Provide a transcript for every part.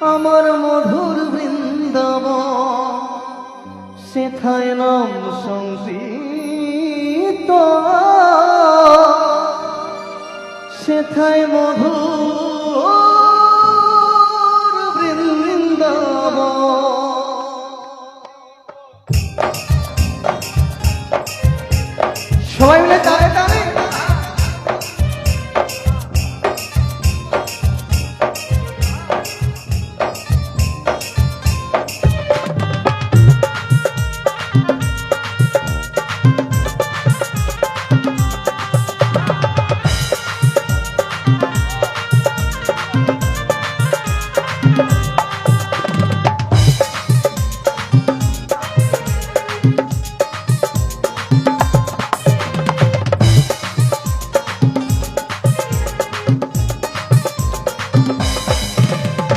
আমার মধুর বৃন্দাব সেথায় নাম সংসিত সেথায় বৃন্দাব সবাই মিলে তালে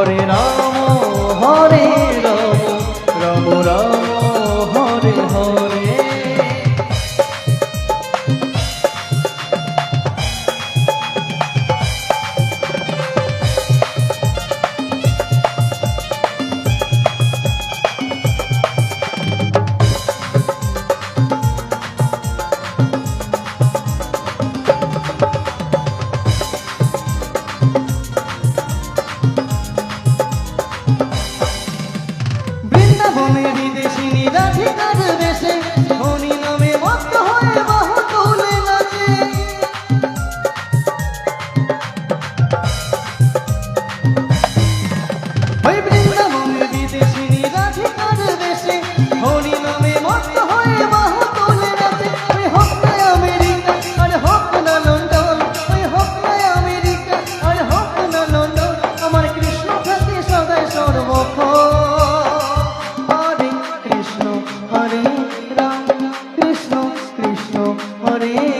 হরে রাম বৃন্দাবনে হরে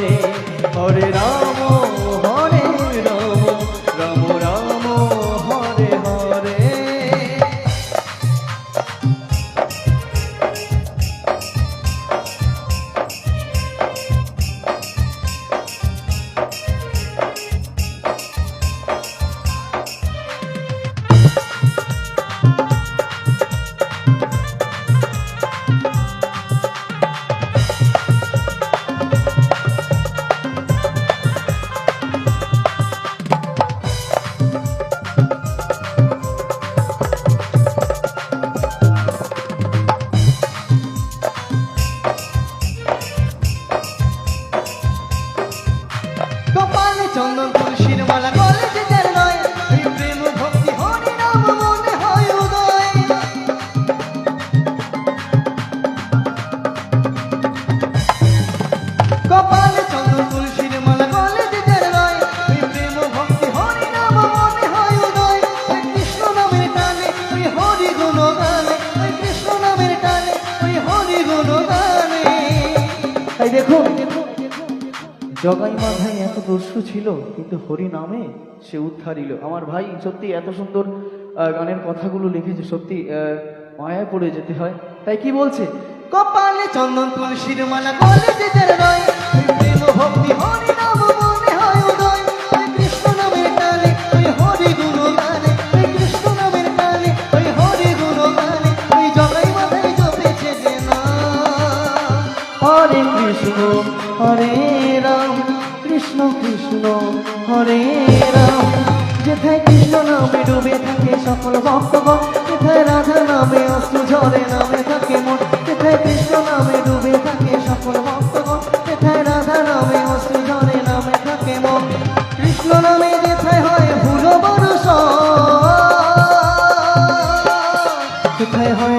হরে হরে রাম। জগাই মাথায় এত দস্যু ছিল, কিন্তু হরি নামে সে উদ্ধারিল আমার ভাই সত্যি এত সুন্দর গানের কথাগুলো লিখেছে সত্যি মায়া পড়ে যেতে হয়। তাই কি বলছে? কপালে চন্দন তুলসীর মালা কলেজে রয় ভক্তি হরি না হরে রাম, কৃষ্ণ কৃষ্ণ, হরে রাম। যেথায় কৃষ্ণ নামে ডুবে থাকে সকল ভক্তগণ, যেথায় রাধা নামে অস্ত্র ঝরে নামে থাকে মন, যেথায় কৃষ্ণ নামে ডুবে থাকে সকল ভক্তগণ, যেথায় রাধা নামে অস্ত্র ঝরে নামে থাকে মন। কৃষ্ণ নামে যেথায় হয় ভুল বরস কোথায় হয়